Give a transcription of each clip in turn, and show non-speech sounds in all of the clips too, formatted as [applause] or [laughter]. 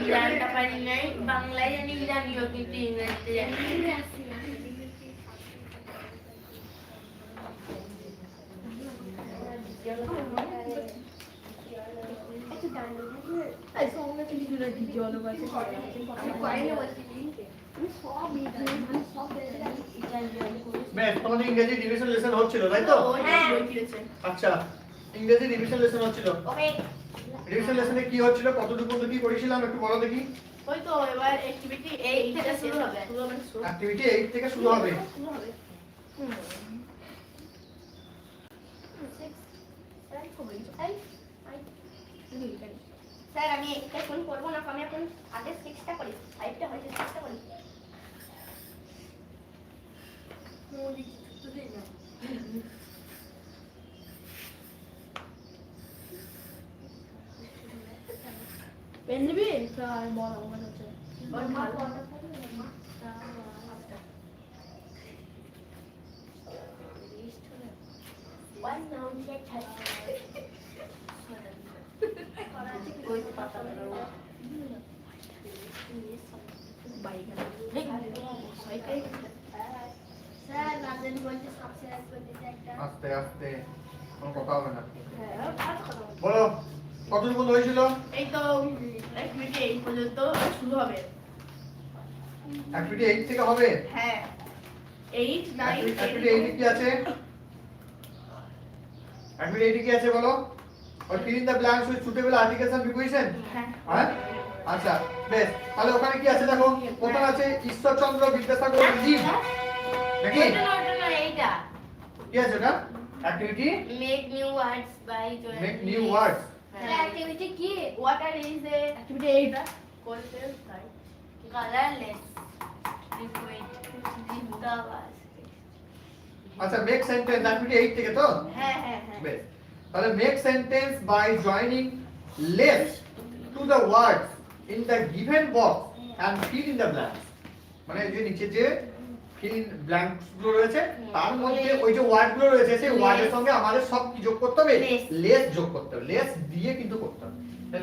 ইরানটা পারি নাই বাংলায় জানি ইরানিও কিন্তু ইংরেজিতে জানি তোমাদের ইংরেজি ডিভিশন লেসন হচ্ছিল তাই তো? আচ্ছা ইংরেজি ডিভিশন লেসন হচ্ছিল। ডিভিশন লেসনে কি হচ্ছিল? কতটুকু পর্যন্ত কি করেছিলাম একটু বলো দেখি। ওই তো এবার অ্যাক্টিভিটি এই থেকে শুরু হবে। অ্যাক্টিভিটি 8 থেকে শুরু হবে। শুরু হবে স্যার আমি এটা কোন করব না আমি এখন আগে সিক্সটা করি ফাইভটা হয়েছে সিক্সটা করি পেন নিবি প্রায় বল আমার হচ্ছে ওই পাতা বাইগান ছয়টাই স্যার রাজেন বলছে সাবস্ক্রাইব করে দিতে একটা আস্তে আস্তে। কোনো কথা হবে না। হ্যাঁ বল। পর্যন্ত হয়েছিল? এই তো এই পর্যন্ত শুরু হবে। অ্যাক্টিভিটি 8 থেকে হবে? হ্যাঁ। এইট নাইন অ্যাক্টিভিটি 8 কি আছে? অ্যাক্টিভিটি 8 কি আছে বলো? ওই fill in the blanks with suitable articles and preposition হ্যাঁ। আচ্ছা বেশ। তাহলে ওখানে কি আছে দেখো? প্রথমে আছে? ঈশ্বরচন্দ্র বিদ্যাসাগর জিম নাকি? না এইটা। কি আছে ওটা? Activity make new words by join make new words sir activity কি ওয়াটার ইজ এ অ্যাক্টিভিটি এইটা কোর্সেস রাইট কালারলেস লিকুইড জিন্দাবাদ আচ্ছা মেক সেন্টেন্স অ্যাক্টিভিটি 8 থেকে তো হ্যাঁ হ্যাঁ হ্যাঁ বেশ তাহলে make sentence by joining less two the words in the given box and fill in the blanks মানে যে নিচে যে ফিল ব্ল্যাঙ্কসগুলো রয়েছে। তার মধ্যে ওই যে ওয়ার্ডগুলো রয়েছে সেই ওয়ার্ডের সঙ্গে আমাদের সব কি যোগ করতে হবে। লেস যোগ করতে হবে। লেস দিয়ে কিন্তু করতে হবে।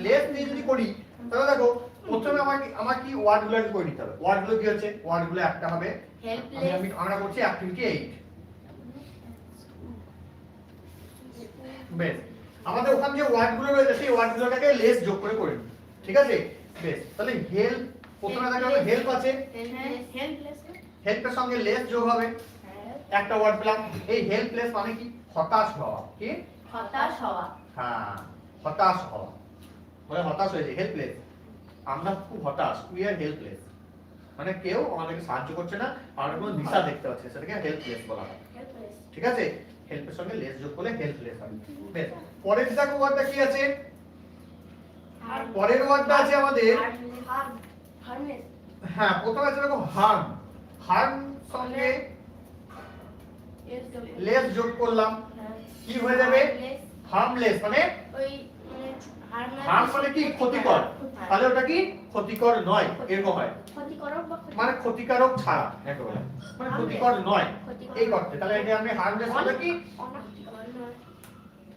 লেস দিয়ে যদি করি তাহলে দেখো প্রথমে আমাকে আমার কি ওয়ার্ডগুলো করে নিতে হবে। ওয়ার্ডগুলো কি হচ্ছে? ওয়ার্ডগুলো একটা হবে। আমি আমি আমরা করছি অ্যাক্টিভিটি 8 বেশ। আমাদের ওখানে যে ওয়ার্ডগুলো রয়েছে সেই ওয়ার্ড গুলোটাকে লেস যোগ করে করে ঠিক আছে? বেশ। তাহলে হেল্প প্রথমে দেখা হেল্প আছে। হেল্পলেস হেল্পের সঙ্গে লেস যোগ হবে। একটা ওয়ার্ড পেলাম এই হেল্পলেস মানে কি? হতাশ হওয়া। কি? হতাশ হওয়া। হ্যাঁ হতাশ হওয়া। মানে হতাশ হয়েছে হেল্পলেস আমরা খুব হতাশ উই আর হেল্পলেস মানে কেউ আমাদেরকে সাহায্য করছে না আমরা কোনো দিশা দেখতে পাচ্ছি সেটাকে হেল্পলেস বলা হয়। ঠিক আছে? হেল্পের সঙ্গে লেস যোগ করলে হেল্পলেস হবে বেশ পরের দেখো ওয়ার্ডটা কি আছে? পরের ওয়ার্ডটা আছে আমাদের হ্যাঁ প্রথমে আছে দেখো হার্ম হার্ম সঙ্গে লেস যোগ করলাম। কি হয়ে যাবে? হার্মলেস মানে? মানে হার্ম মানে কি? ক্ষতিকর। তাহলে ওটা কি? ক্ষতিকর নয় এরকম হয়। মানে ক্ষতিকারক ছাড়া একেবারে। মানে ক্ষতিকর নয়। এই করতে তাহলে এটা আমি হার্মলেস মানে কি।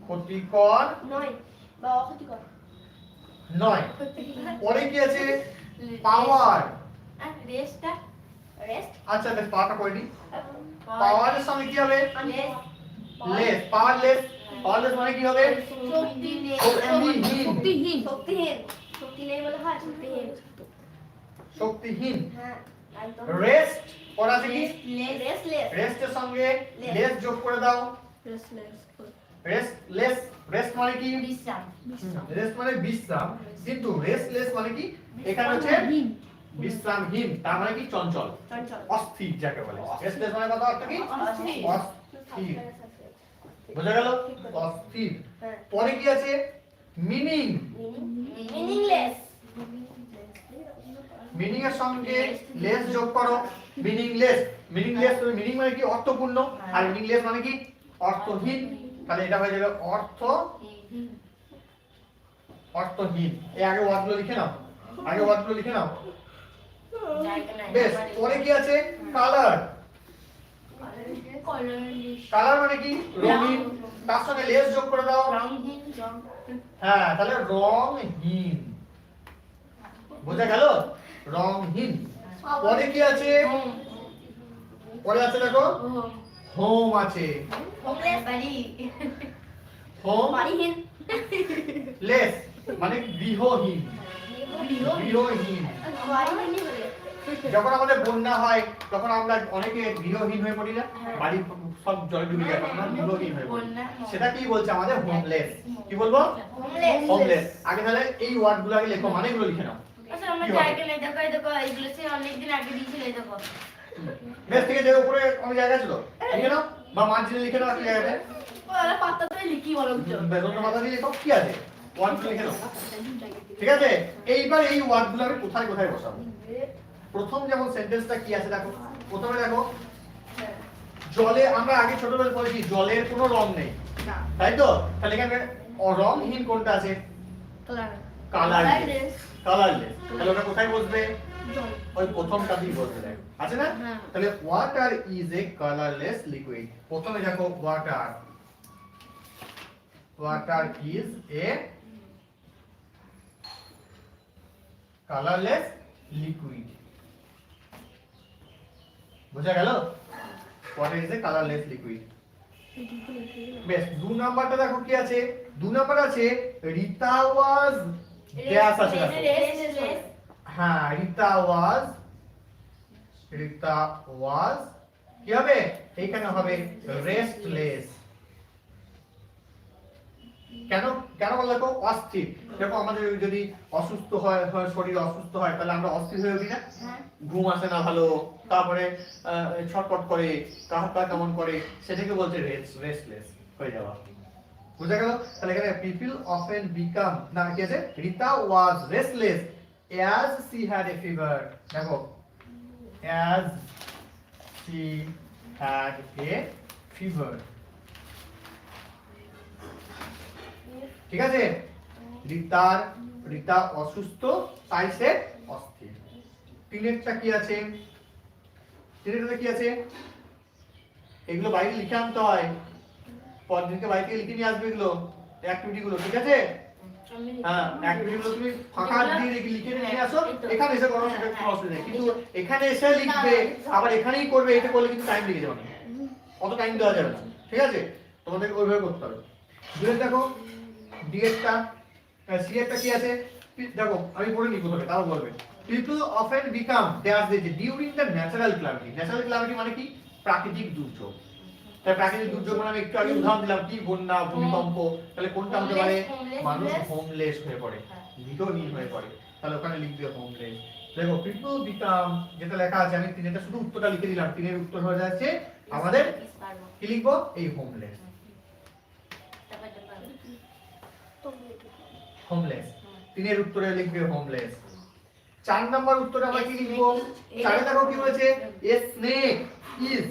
ক্ষতিকর নয় বা অক্ষতিকর। নয়। পরে কি আছে? পাওয়ার রেস্টটা রেস্ট আচ্ছা বেশ পাওয়ারটা করে নিই পাওয়ারের সঙ্গে কি হবে? লেস লেস পাওয়ারলেস পাওয়ারলেস মানে কি হবে? শক্তি নেই শক্তিহীন শক্তিহীন শক্তিহীন শক্তি নেই বলে হয় শক্তিহীন শক্তিহীন হ্যাঁ রেস্ট পড়া আছে কি? লেস রেস্টলেস রেস্টের সঙ্গে লেস যোগ করে দাও। রেস্টলেস রেস্ট লেস রেস্ট মানে কি? বিশ্রাম রেস্ট মানে বিশ্রাম। কিন্তু রেস্টলেস মানে কি? এখানে হচ্ছে বিশ্রামহীন তার মানে কি? চঞ্চল। অস্থির যাকে বলে। রেস্টলেস মানে কথা অর্থ কি? অস্থির। বোঝা গেল? অস্থির। হ্যাঁ। পরে কি আছে? মিনিং। মিনিংলেস। মিনিং এর সঙ্গে লেস যোগ করো। মিনিংলেস। মিনিংলেস মিনিং মানে কি? অর্থপূর্ণ। আর মিনিংলেস মানে কি? অর্থহীন। তাহলে এটা হয়ে যাবে অর্থ অর্থহীন। এই আগে ওয়ার্ডগুলো লিখে নাও। আগে ওয়ার্ডগুলো লিখে নাও। বেশ পরে কি আছে? কালার কালার মানে কি? রঙিন। তার সঙ্গে লেস যোগ করে দাও। হ্যাঁ তাহলে রংহীন বোঝা গেল? রংহীন পরে কি আছে? পরে আছে দেখো। হোম আছে। হোম লেস মানে গৃহহীন। গৃহহীন। যখন আমাদের বন্যা হয় তখন আমরা অনেকে গৃহহীন হয়ে পড়ি না? বাড়ি সব জলে ডুবে যায় তখন গৃহহীন হয়ে পড়ি। সেটা কি বলছে আমাদের? হোমলেস কি বলব? হোমলেস আগে তাহলে এই ওয়ার্ডগুলো আগে লেখো মানেগুলো লিখে নাও। আচ্ছা আমার? দেখো এই দেখো এইগুলো সে অনেকদিন আগে দিয়েছিল এই দেখো। বেশ থেকে যে উপরে অনেক জায়গা ছিল? লিখে নাও বা মার্জিনে লিখে নাও একটা জায়গাতে। ওরা পাত্তাতে লিখি বলো বেতন মাথা দিয়ে লেখো কি আছে? ওয়ার্ড লিখে নাও। ঠিক আছে এইবার এই ওয়ার্ডগুলো আমি কোথায় কোথায় বসাবো? প্রথম যেমন সেন্টেন্সটা কি আছে দেখো? প্রথমে দেখো জলে আমরা আগে ছোটবেলায় পড়েছি জলের কোনো রং নেই। তাই তো? তাহলে এখানে রংহীন কোনটা আছে? কালারলেস কালারলেস তাহলে ওটা কোথায় বসবে? ওই প্রথমটাতেই বসবে দেখো। আছে না? হ্যাঁ। তাহলে water is a colourless liquid প্রথমে দেখো water water is a colourless liquid বোঝা গেল? Water is a colourless liquid বেশ দু নাম্বারটা দেখো কি আছে? দু নাম্বার আছে রিতা ওয়াজ ড্যাশ আছে হ্যাঁ রিতা ওয়াজ রিতা ওয়াজ কি হবে? এইখানে হবে রেস্টলেস কেন? কেন বলল দেখো? অস্থির। দেখো আমাদের যদি অসুস্থ হয় হয়, শরীর অসুস্থ হয় তাহলে আমরা অস্থির হয়ে উঠি না? হ্যাঁ। ঘুম আসে না ভালো। তারপরে ছটপট করে কাহার পা কেমন করে, সেটাকে বলছে রেস্টলেস হয়ে যাওয়া। বুঝা গেল? তাহলে এখানে পিপল অফেন বিকাম না, কি আছে? Rita was restless as she had a fever দেখো। As she had a fever ঠিক আছে? রিতার রিতা অসুস্থ, তাই সে অস্থির। তিনেরটা কি আছে? তিনেরটা কি আছে? এগুলো বাইরে লিখে আনতে হয়। পরের দিনকে বাইরে লিখে নিয়ে আসবে এগুলো অ্যাক্টিভিটি গুলো ঠিক আছে? হ্যাঁ অ্যাক্টিভিটি গুলো তুমি ফাঁকা দিয়ে রেখে লিখে নিয়ে আসো এখানে এসে করো সেটা কোনো অসুবিধা নেই কিন্তু এখানে এসে লিখবে আবার এখানেই করবে এটা করলে কিন্তু টাইম লেগে যাবে অত টাইম দেওয়া যাবে না ঠিক আছে? তোমাদের ওইভাবে করতে হবে। দুয়ের দেখো ডিএরটা সি এরটা কি আছে? দেখো আমি পড়ে নিই প্রথমে তাও বলবে। পিপল অফেন বিকাম দেয়ার দিয়েছে during the natural calamity natural calamity মানে কি? প্রাকৃতিক দুর্যোগ। তাই প্রাকৃতিক দুর্যোগ মানে আমি একটু আগে উদাহরণ দিলাম কি বন্যা ভূমিকম্প তাহলে কোনটা হতে পারে? মানুষ. হোমলেস হয়ে পড়ে হ্যাঁ। গৃহহীন হয়ে পড়ে। তাহলে ওখানে লিখবে হোমলেস দেখো পিপল বিকাম যেটা লেখা আছে আমি তিনটা শুধু উত্তরটা লিখে দিলাম তিনের উত্তর হয়ে যাচ্ছে আমাদের কি লিখব? এই হোমলেস হোমলেস তিনের উত্তরে লিখবে হোমলেস চার নাম্বার উত্তরে আমরা কি লিখব? চারে দেখো কি a snake is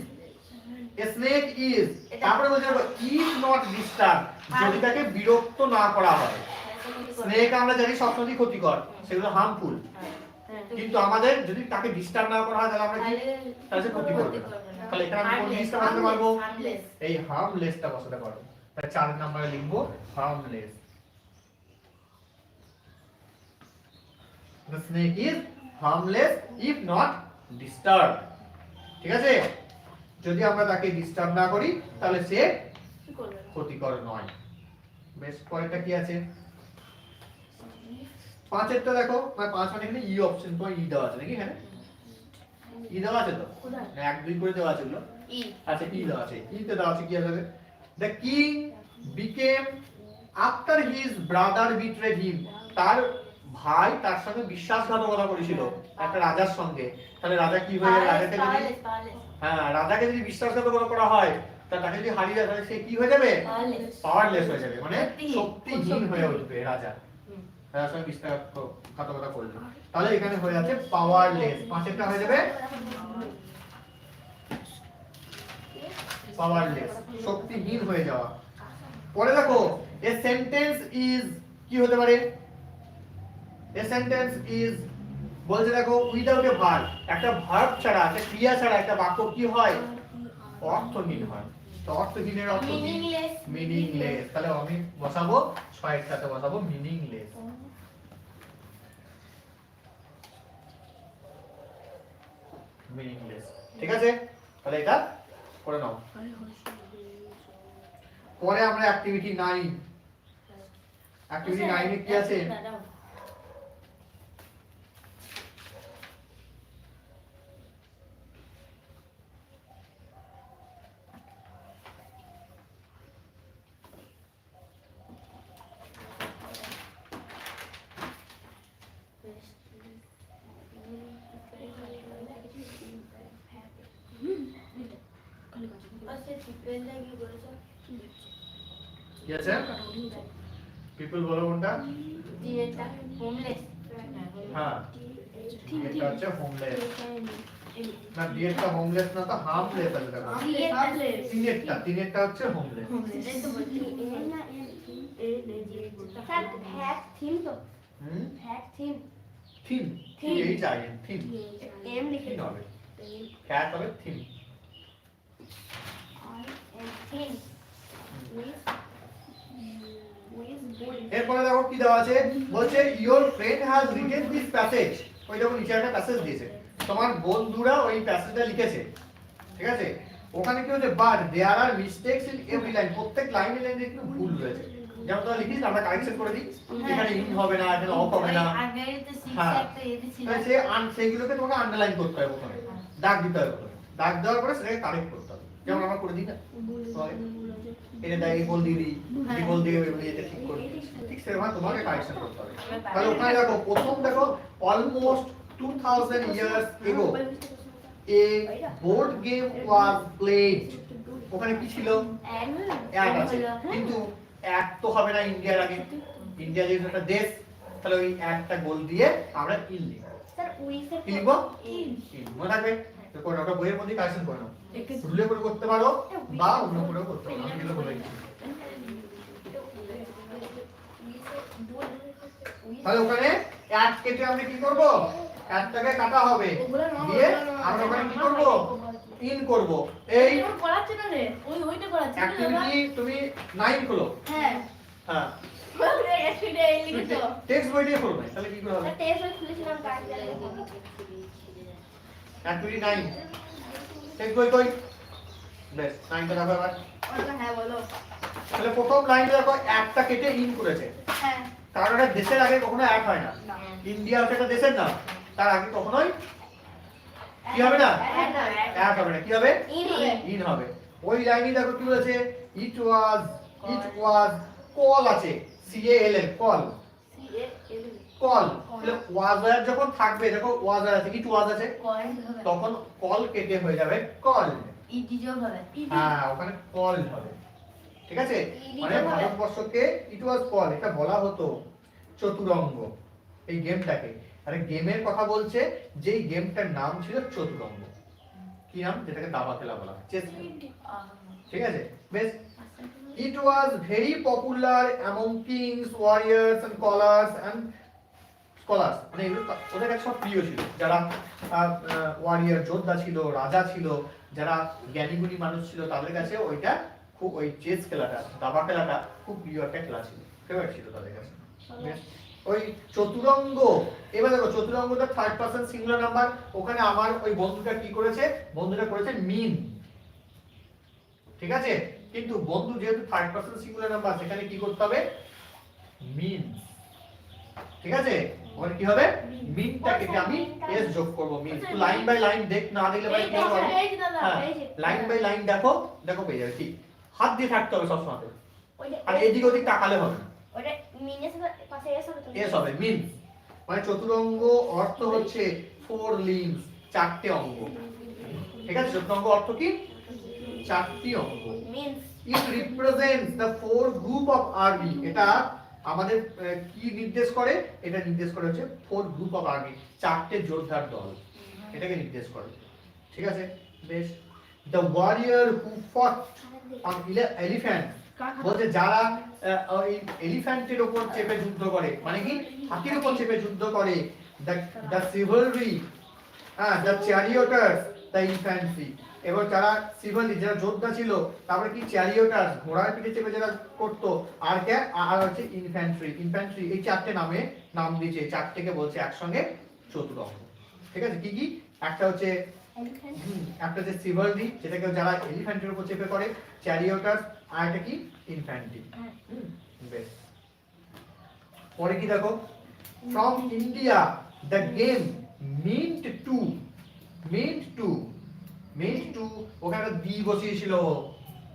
snake is তারপরে ইজ নট ডিস্টার্ব যদি তাকে বিরক্ত না করা হয়। স্নেক আমরা জানি সবসময় ক্ষতিকর সেগুলো হার্মফুল কিন্তু আমাদের যদি তাকে ডিস্টার্ব না করা হয় তাহলে আমরা কি তাহলে ক্ষতি করবে তাহলে এখানে আমি কোন জিনিসটা বসাতে পারব? এই হার্মলেসটা বসাতে পারব। তাহলে চার নাম্বারে লিখব harmless The snake is harmless if not disturbed. ঠিক আছে? যদি আমরা তাকে ডিস্টার্ব না করি তাহলে সে ক্ষতিকর নয়। বেশ পরেরটা কি আছে? পাঁচেরটা দেখো। মানে পাঁচ মানে এখানে ই অপশন পর ই দেওয়া আছে নাকি এখানে? ই দেওয়া আছে তো? এক দুই করে দেওয়া আছে ওগুলো। আচ্ছা ই দেওয়া আছে। ই তে দেওয়া আছে কি আছে? The king became after his brother betrayed him তার ভাই তার সঙ্গে বিশ্বাসঘাতকতা করেছিল একটা রাজার সঙ্গে। তাহলে রাজা কি হয়ে যাবে রাজাকে যদি হ্যাঁ রাজাকে যদি বিশ্বাসঘাতকতা করা হয় তা তাকে যদি হারিয়ে যায় তাহলে সে কি হয়ে যাবে? পাওয়ারলেস হয়ে যাবে মানে শক্তিহীন। হয়ে উঠবে রাজা। রাজার সঙ্গে বিশ্বাসঘাতকতা করবে তাহলে এখানে হয়ে যাচ্ছে পাওয়ারলেস পাঁচেরটা হয়ে যাবে? পাওয়ারলেস শক্তিহীন হয়ে যাওয়া। পরে দেখো এ সেন্টেন্স ইজ কি হতে পারে? এ সেন্টেন্স ইজ বলছে দেখো উইদাউট এ ভার্ব একটা ভার্ব ছাড়া একটা ক্রিয়া ছাড়া একটা বাক্য কি হয়? অর্থহীন হয়। তো অর্থহীনের অর্থ মিনিংলেস তাহলে আমি বসাবো ছয়ের সাথে বসাবো মিনিংলেস মিনিংলেস ঠিক আছে? তাহলে এটা করে নাও। পরে আমরা অ্যাক্টিভিটি নাইন অ্যাক্টিভিটি নাইনে কি আছে? কি আছে পিপল বলো কোনটা হোমলেস হ্যাঁ এটা হচ্ছে হোমলেস না হোমলেস না তো হার্মলেস আছে দেখো তিনেরটা তিনেরটা হচ্ছে হোমলেস স্যার থিম তো হুম হ্যাক থিম থিম এই চাই থিম এম লিখে হবে ক্যাট হবে থিম উইথ এরপরে দেখো কি দেওয়া আছে? বলছে your friend has written this passage ওই দেখো নিচে একটা প্যাসেজ দিয়েছে। তোমার বন্ধুরা ওই প্যাসেজটা লিখেছে। ঠিক আছে? ওখানে কি হচ্ছে? But there are mistakes in every line প্রত্যেক লাইনে লাইনে একটু ভুল রয়েছে। যেমন তোমরা লিখিস আমরা কারেকশন করে দিই। এখানে ইন হবে না এখানে অফ হবে না। হ্যাঁ। সে আন সেগুলোকে তোমাকে আন্ডারলাইন করতে হবে প্রথমে। দাগ দিতে হবে দাগ দেওয়ার পরে সেটাকে কারেক্ট করতে হবে। যেমন আমরা করে দিই না? এটা দাগ বল দিয়ে দিই এই বল দিয়ে এগুলো এটা ঠিক করে। ঠিক সেরকম তোমাকে কারেকশন করতে হবে। তাহলে ওখানে দেখো প্রথম দেখো almost 2000 years ago a board game was played ওখানে কি ছিল? এক আছে। কিন্তু এক তো হবে না ইন্ডিয়ার আগে। ইন্ডিয়া যেহেতু একটা দেশ তাহলে ওই একটা গোল দিয়ে আমরা ইন লিখব? কি লিখব? মনে থাকবে? তো করে ওটা বইয়ের মধ্যে কারেকশন করে নাও। রুলে করে করতে পারো বা অন্য করেও করতে পারো। আমি বলে তাহলে ওখানে এক কেটে আমরা কি করব? একটাকে কাটা হবে। দিয়ে আমরা ওখানে কি করব? ইন করব। এই করাচ্ছে না রে? ওই ওইটা করাচ্ছে অ্যাক্টিভিটি তুমি নাইন খোলো। হ্যাঁ। হ্যাঁ। [laughs] টেক্সট বই দিয়ে করবে তাহলে কি করে হবে? টেস্ট বই খুলেছিলাম কাজ। অ্যাক্টিভিটি নাইন টেক্সট বই কই বেশ নাইনটা দেখো এবার হ্যাঁ তাহলে প্রথম লাইনে দেখো একটা কেটে ইন করেছে। হ্যাঁ। কারণ এটা দেশের আগে কখনো এক হয় না। ইন্ডিয়া হচ্ছে একটা দেশের নাম। তার আগে কখনোই কি হবে না? এক হবে না। কি হবে? ইন হবে। ওই লাইনে দেখো কি বলেছে? It was it was call আছে। C A L L call call তাহলে ওয়াজ যখন থাকবে দেখো ওয়াজ আছে ইট ওয়াজ আছে? তখন কল কেটে হয়ে যাবে কল ইডিজও হবে। হ্যাঁ ওখানে কল হবে। ঠিক আছে? মানে ভারতবর্ষকে ইট ওয়াজ কল এটা বলা হতো চতুরঙ্গ এই গেমটাকে আরে গেমের কথা বলছে যেই গেমটার নাম ছিল চতুরঙ্গ। কি নাম? যেটাকে দাবা খেলা বলা চেস ঠিক আছে? বেশ। It was very popular among kings warriors and scholars and scholars মানে এগুলো ওদের কাছে সব প্রিয় ছিল। যারা ওয়ারিয়ার যোদ্ধা ছিল, রাজা ছিল, যারা জ্ঞানীগুণী মানুষ ছিল, তাদের কাছে ওইটা খুব, ওই চেস খেলাটা, দাবা খেলাটা খুব প্রিয় একটা খেলা ছিল। ফেভারিট ছিল তাদের কাছে। ওই চতুরঙ্গ, এবার দেখো, চতুরঙ্গটা থার্ড পার্সন সিঙ্গুলার নাম্বার ওখানে আমার ওই বন্ধুটা কি করেছে? বন্ধুটা করেছে মিন। ঠিক আছে? কিন্তু বন্ধু যেহেতু থার্ড পার্সন সিঙ্গুলার নাম্বার সেখানে কি করতে হবে? মিন। ঠিক আছে? ওখানে কি হবে? মিনটা কেটে আমি এস যোগ করব মিন। লাইন বাই লাইন দেখ না দেখলে ভাই কি হবে। লাইন বাই লাইন দেখো দেখো পেয়ে যাবে ঠিক। হাত দিয়ে থাকতে হবে সবসময় আর এদিক ওদিক তাকালে হবে। না মিনের পাশে এস হবে তো? এস হবে মিন। মানে চতুরঙ্গ অর্থ হচ্ছে ফোর লিম্বস চারটে অঙ্গ। ঠিক আছে চতুরঙ্গ অর্থ কি? চারটি অঙ্গ। Means it represents the four group of army এটা আমাদের কি নির্দেশ করে? এটা নির্দেশ করে হচ্ছে ফোর গ্রুপ অফ আর্মি চারটে যোদ্ধার দল। এটাকে নির্দেশ করে। ঠিক আছে? বেশ। দ্য ওয়ারিয়ার হু ফট অন এলিফ্যান্ট বলছে যারা ওই এলিফ্যান্টের উপর চেপে যুদ্ধ করে মানে কি? হাতির উপর চেপে যুদ্ধ করে। দ্য দ্য চিভলরি হ্যাঁ দ্য চ্যারিওটার্স দ্য ইনফ্যান্ট্রি এবার যারা চিভলরি যারা যোদ্ধা ছিল তারপরে কি চ্যারিওটার্স ঘোড়ার পিঠে চেপে যারা করতো আর কে? আর হচ্ছে ইনফ্যান্ট্রি ইনফ্যান্ট্রি এই চারটে নামে নাম দিয়েছে চারটেকে বলছে একসঙ্গে চতুরঙ্গ। ঠিক আছে? কি কি? একটা হচ্ছে একটা হচ্ছে সিভলরি যেটাকে যারা এলিফ্যান্টের উপর চেপে করে চ্যারিওটার্স আর একটা কি? ইনফ্যান্ট্রি। বেশ। পরে কি দেখো? From India the game went to went to went to ওখানে দি বসিয়েছিল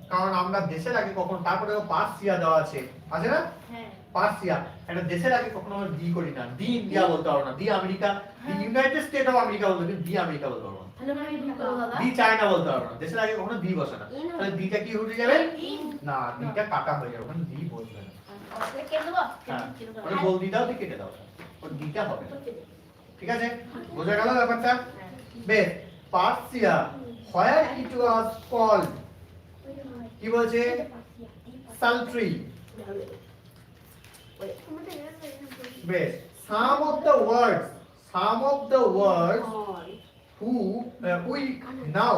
কারণ আমরা দেশের আগে কখন তারপরে পার্সিয়া দেওয়া আছে। আছে না? হ্যাঁ। পার্সিয়া একটা দেশের আগে কখনো আমরা দি করি না। দি ইন্ডিয়া বলতে পারব না। The America. The United State of America বলতে কিন্তু দি আমেরিকা বলতে না। দাদা দি চায়না বলতে পারব না। দেশের আগে কখনো দি বসে না। তাহলে দিটা কি উঠে যাবে? না দিটা কাটা হয়ে যাবে। ওখানে দি বসবে না। দেবো? হ্যাঁ। ওটা বল দি দাও তুই কেটে দাও। ওর দিটা হবে না। ঠিক আছে? বোঝা গেল ব্যাপারটা? বেশ। Persia where it was called কি বলছে? সালট্রি বেশ। Some of the words some of the words uh, we now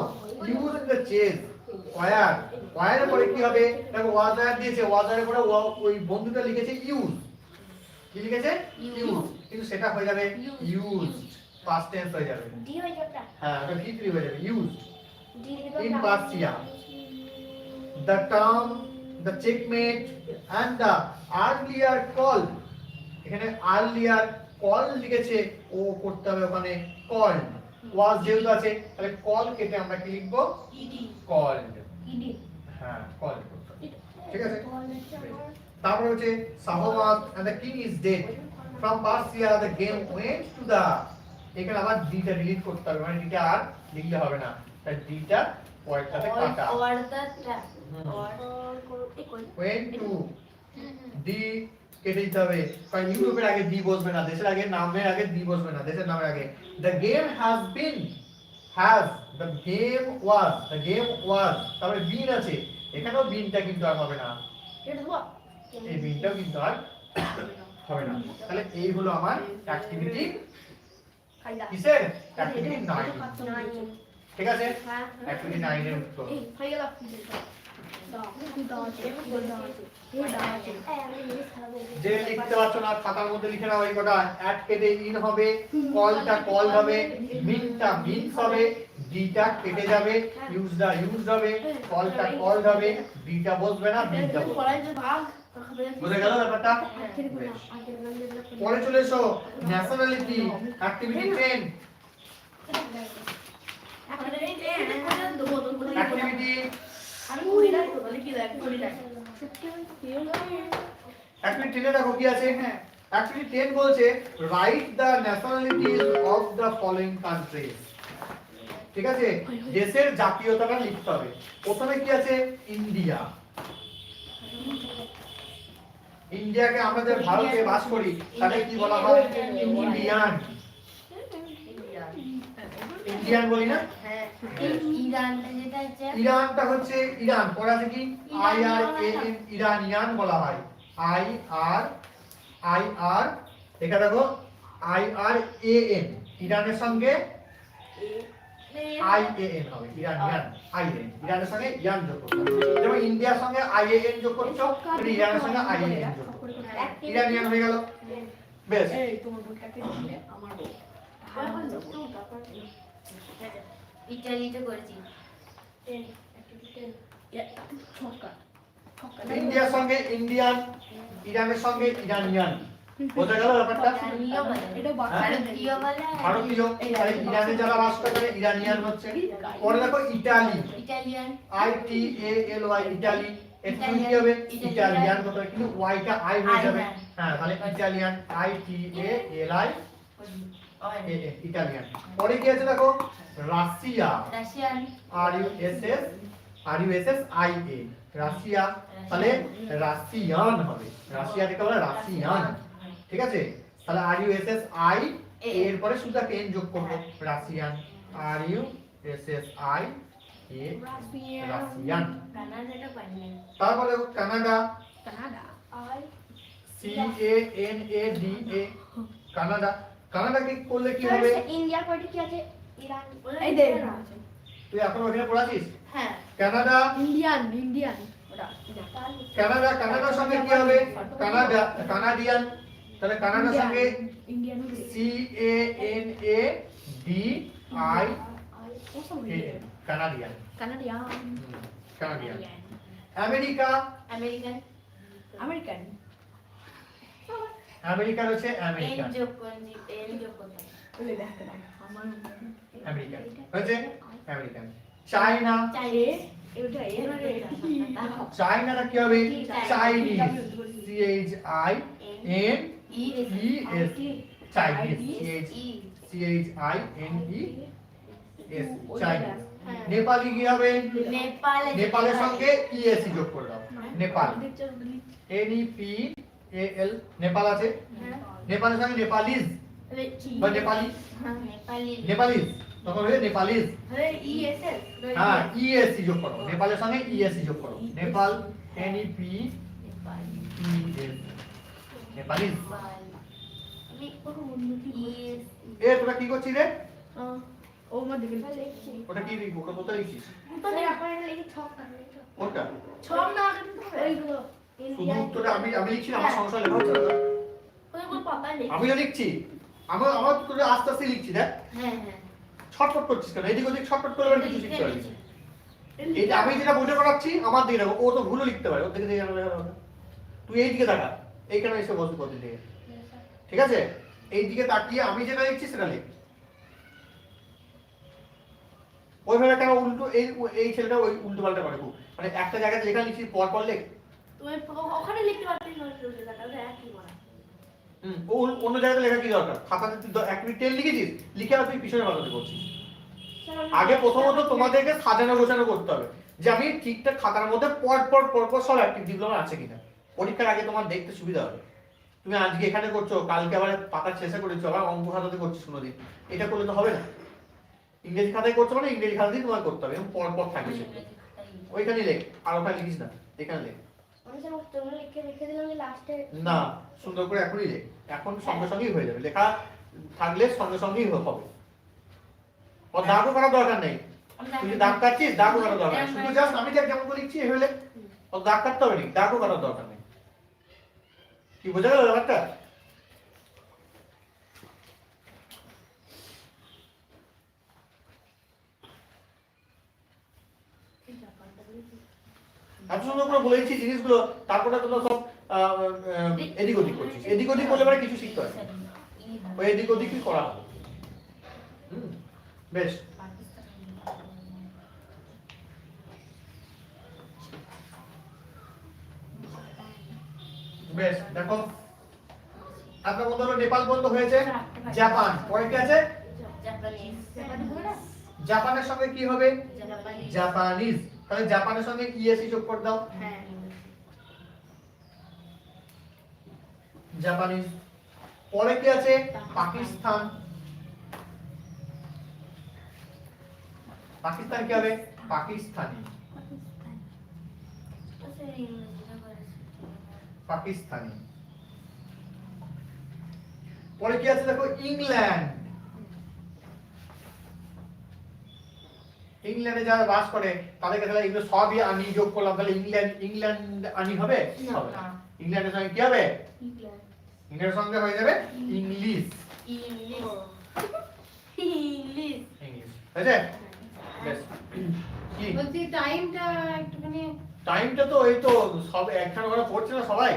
use in the chase where? Where পরে কি হবে? দেখো ওয়াজার দিয়েছে ওয়াজারের পরে ও- ওই বন্ধুটা লিখেছে ইউজ কি লিখেছে? ইউজ কিন্তু সেটা হয়ে যাবে ইউজড পাস্ট টেন্স হয়ে যাবে। ডি হয়ে হ্যাঁ ওটা ভিতরি হয়ে যাবে। ইউজড In না? The term the checkmate and the earlier call এখানে earlier call লিখেছে ও করতে হবে ওখানে called was যেহেতু আছে তাহলে call কেটে আমরা কি লিখব called। হ্যাঁ call। ঠিক আছে তারপরে হচ্ছে and the king is dead from Persia the game went to the এখানে আবার ডিটা ডিলিট করতে হবে মানে ডিটা আর লিখলে হবে না তাই ডিটা কাটা। ডি দিতে হবে। কারণ ইউরোপের আগে ডি বসবে না দেশের আগে নামের আগে ডি বসবে না দেশের নামের আগে। The game has been has the game was the game was তারপরে বিন আছে। এখানেও বিনটা কিন্তু আর হবে না। এই বিনটাও কিন্তু আর হবে না। তাহলে এই হলো আমার অ্যাক্টিভিটি কিসের? Activity nine. ঠিক আছে হ্যাঁ। অ্যাক্টিভিটি নাইনের উত্তর হয়ে হয়ে। যে লিখতে পারছ না খাতার মধ্যে লিখে নাও এই কটা অ্যাড কেটে ইন হবে কলটা কল হবে মিনটা মিনস হবে ডিটা কেটে যাবে ইউজটা ইউজ হবে কলটা কল হবে ডিটা বসবে না মিনটা বুঝে গেল ব্যাপারটা পরে চলে এসো ন্যাশনালিটি অ্যাক্টিভিটি 10 অ্যাক্টিভিটি আমি কুড়ি লাখ তো লিখি দেখ কুড়ি লাখ অ্যাক্টিভিটি 10 দেখো কি আছে অ্যাক্টিভিটি 10 বলছে write the nationalities of the following countries ঠিক আছে? দেশের জাতীয়তাটা লিখতে হবে। প্রথমে কি আছে? ইন্ডিয়া। ইন্ডিয়াকে আমরা যে ভারতে বাস করি, তাকে কি বলা হয়? ইন্ডিয়ান ইন্ডিয়ান বলি না হ্যাঁ ইরানটা হচ্ছে ইরান পরে আছে কি I R A N Iranian বলা হয় আই আর আই আর এখানে দেখো আই আর এ এন ইরানের সঙ্গে আই এ এন হবে ইরানিয়ান আই এন ইরানের সঙ্গে ইয়ান যোগ করতে যেমন ইন্ডিয়ার সঙ্গে আই এ এন যোগ করছ তুমি ইরানের সঙ্গে আই এ এন যোগ করছ ইরানিয়ান হয়ে গেল বেশ এই তোমার আমার বউ ইটালিতে করেছি। ইন্ডিয়ার সঙ্গে ইন্ডিয়ান ইরানের সঙ্গে ইরানিয়ান। বোঝা গেল ব্যাপারটা? ভারতীয় বলে ভারতীয় তাহলে ইরানে যারা বাস করে ইরানিয়ান হচ্ছে। পরে দেখো Italy. I T A L Y Italy. একটু কি হবে? ইটালিয়ান। কত? কিন্তু ওয়াইটা আই হয়ে যাবে। হ্যাঁ তাহলে Italian I T A L I. A A Italian. পরে কি আছে দেখো? Russia. R U S S? R U S S I A. Russia. তাহলে রাশিয়ান হবে। রাশিয়া থেকে বলে রাশিয়ান। ঠিক আছে? তাহলে R U S S I এর পরে শুধু একটা এন যোগ করব? Russian. R U S S I A Russian. তারপরে Canada. Canada. C A N A D A. Canada. কানাডাকে করলে কি হবে? ইন্ডিয়ার পরে কি আছে? ইরান এই দেখ। তুই এখন ওখানে পড়াছিস হ্যাঁ। কানাডা? Indian Indian. কানাডা কানাডার সঙ্গে কি হবে? Canada Canadian. তাহলে কানাডার সঙ্গে C A N A D I Canadian. Canadian. Canadian. America? American. American. আমেরিকার হচ্ছে এন আমেরিকান। যোগ যোগ আমেরিকান হচ্ছে আমেরিকান কি হবে? Chinese Chinese C H I N E S Chinese C H C H I N E S Chinese হ্যাঁ নেপালি কি হবে? নেপালে নেপালের সঙ্গে ইএসি যোগ করে দাও। Nepal N E P A L Nepal আছে? হ্যাঁ। নেপালের সঙ্গে নেপালিজ বা নেপালি নেপালি তখন হয়ে নেপালিজ হ্যাঁ ইএসসি যোগ করো নেপালের সঙ্গে ইএসসি যোগ করো Nepal N E P Nepalese E S A তোরা কি করছিস রে ও মা দেখে ওটা কি লিখব ওটা কোথায় লিখছিস স্যার, আপনারা লিখে ছক কাটলেন তো। কোনটা ছক না ওইগুলো শুধু উত্তরটা আমি আমি লিখছি আমার সমস্যা লেখা হচ্ছে লিখছি আমার আমার তোরা আস্তে আস্তে লিখছি দেখ। হ্যাঁ হ্যাঁ। ছটফট করছিস কেন? এদিক ওদিক ছটফট করলে আবার কিছু শিখতে পারবি এই যে আমি যেটা বুঝে করাচ্ছি আমার দিকে দেখো ও তো ভুলও লিখতে পারে ওর দিকে দেখে গেল তুই এই দিকে তাকা এইখানে এসে বসবি প্রতি দিকে। ঠিক আছে। এই দিকে তাকিয়ে আমি যেটা লিখছি সেটা লিখ। ওইভাবে কেন উল্টো এই এই ছেলেটা ওই উল্টো পাল্টা করে খুব। মানে একটা জায়গাতে যেখানে লিখছি পর পর লেখ ওখানে লিখতে পারতিস না উল্টে দেখা ওটা একই মানে হুম, ও অন্য- জায়গাতে লেখা কি দরকার? খাতাতে তুই এক মিনিট টেন লিখেছিস, লিখে আর তুই পিছনে বাজাতে করছিস। আগে প্রথমত তোমাদেরকে সাজানো গোছানো করতে হবে, যে আমি ঠিকঠাক খাতার মধ্যে পর পর পর পর সব অ্যাক্টিভিটিগুলো আছে কিনা। পরীক্ষার আগে তোমার দেখতে সুবিধা হবে। তুমি আজকে এখানে করছ, কালকে আবার পাতা শেষে করেছ, আবার অঙ্ক খাতাতে করছ শুনো দিন এটা করলে তো হবে না। ইংরেজি খাতায় করছ মানে ইংরেজি খাতাতেই তোমার করতে হবে, এবং পর পর সেগুলো। ওইখানে লেখ, আর ওখানে লিখিস না, এখানে লেখ। যে না সুন্দর করে এখনই লেখ। এখন সঙ্গে সঙ্গেই হয়ে যাবে। লেখা থাকলে সঙ্গে সঙ্গেই হবে। ওর দাগও করার দরকার নেই। তুই দাগ কাটছিস দাগও করার দরকার নেই। শুধু জাস্ট আমি দেখ যেমন করে লিখছি এভাবে লেখ। দাগ কাটতে হবে না দাগও করার দরকার নেই। কি বোঝা গেল ব্যাপারটা? এত সুন্দর করে বলেছি জিনিসগুলো তারপরে তোমরা সব এদিক ওদিক করছিস এদিক ওদিক করলে পরে কিছু শিখতে হয়। ওই এদিক ওদিকই করা হবে? বেশ। বেশ দেখো। আপনার হলো নেপাল বন্ধ হয়েছে জাপান। পরে কি আছে জাপানের সঙ্গে কি হবে? জাপানিজ। তাহলে জাপানের সঙ্গে ইএসি যোগ করে দাও? হ্যাঁ। জাপানিজ। পরে কি আছে? পাকিস্তান। পাকিস্তান কি হবে? পাকিস্তানি। পাকিস্তানি। পরে কি আছে দেখো? ইংল্যান্ড। ইংল্যান্ডে যারা বাস করে তাদেরকে তাহলে এগুলো সবই আনি যোগ করলাম। তাহলে ইংল্যান্ড ইংল্যান্ড আনি হবে? হবে না। না। ইংল্যান্ডের সঙ্গে কি হবে? ইংল্যান্ডের সঙ্গে হয়ে যাবে? ইংলিশ ইংলিশ ইংলিশ হয়েছে? টাইমটা একটুখানি টাইমটা তো এই তো সব একখানে করে পড়ছে না সবাই।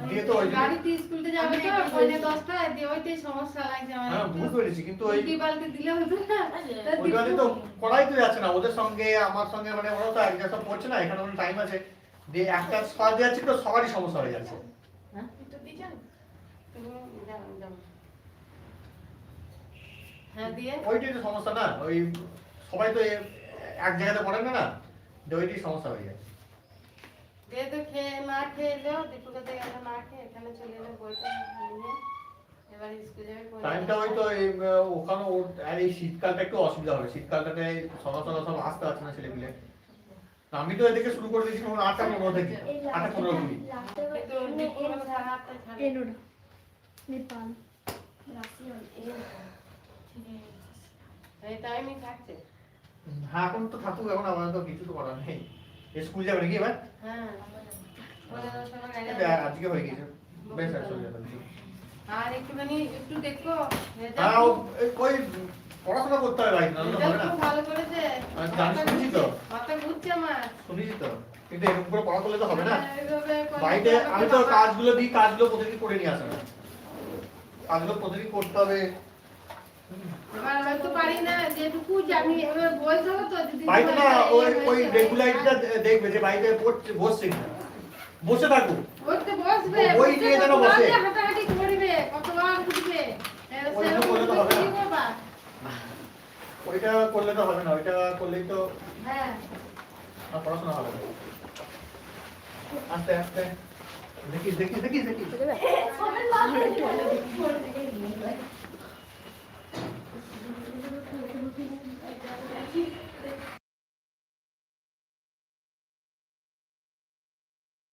দিয়ে তো ওই গাড়িতে স্কুলতে যাবে তো পৌনে দশটায় দিয়ে ওইটাই সমস্যা লাগছে হ্যাঁ আমার পেরেছি কিন্তু ওই উল্টি পাল্টে দিলে হতো না। তা ওইভাবে তো করাই তো যাচ্ছে না ওদের সঙ্গে আমার সঙ্গে মানে ওরা তো এক জায়গায় পড়ছে না এখানে অনেক টাইম আছে। দিয়ে একটা স্কোয়ার যাচ্ছে তো সবারই সমস্যা হয়ে যাচ্ছে। একটু দিয়ে যান। হুম, যান, যান। হ্যাঁ দিয়ে। ওইটাই তো সমস্যা না ওই সবাই তো এক জায়গাতে পড়ে না না? ওইটাই সমস্যা হয়ে যায় দিয়ে খেয়ে না খেয়ে এলেও দীপুকাতে গেলে না খেয়ে এখানে চলে এলো বইটা নিয়ে এবার স্কুল যাবে টাইমটা ওই এই, আহ, ওখানে ওর আর এই শীতকালটা একটু অসুবিধা হবে। শীতকালটাতে সকাল সকাল সব আসতে পারছে না ছেলেপিলে। আমি তো এদিকে শুরু করে দিয়েছি তখন আটটা পনেরো থেকে। আটটা পনেরো কুড়ি। নেপাল। এই টাইমই থাকছে। হ্যাঁ এখন তো থাকুক এখন আমার তো কিছু তো করার নেই। স্কুল যাবে নাকি এবার? হ্যাঁ। আজকে হয়ে গেছে। বেশ আর চলে যাবে আর একটুখানি একটু দেখো। হ্যাঁ কই পড়াশোনা করতে হবে ভাই ভালো করেছে। শুনেছি তো। মাথা ঘুরছে আমার। শুনেছি তো। কিন্তু এরকম করে পড়া করলে তো হবে না। হ্যাঁ, বাড়িতে আমি তো কাজগুলো দিই কাজগুলো প্রতিদিন করে নিয়ে আসে। না কাজগুলো প্রতিদিন করতে হবে। এবার হয়তো পারি না যেটুকু জানি এবার বলতে হবে বাড়িতে না ওই ওই এই দেখবে যে বাড়িতে বসছে বসে থাকুক পড়তে বসবে ওই নিয়ে যেন বসে। হাঁটাহাঁটি করবে কতবার উঠবে এ, ওই সেরকম করলে তো হবে কি না। করবা? ওইটা করলে তো হবে না ওইটা করলেই তো হ্যাঁ। পড়াশোনা হবে আস্তে আস্তে। দেখিস দেখিস দেখিস দেখিস।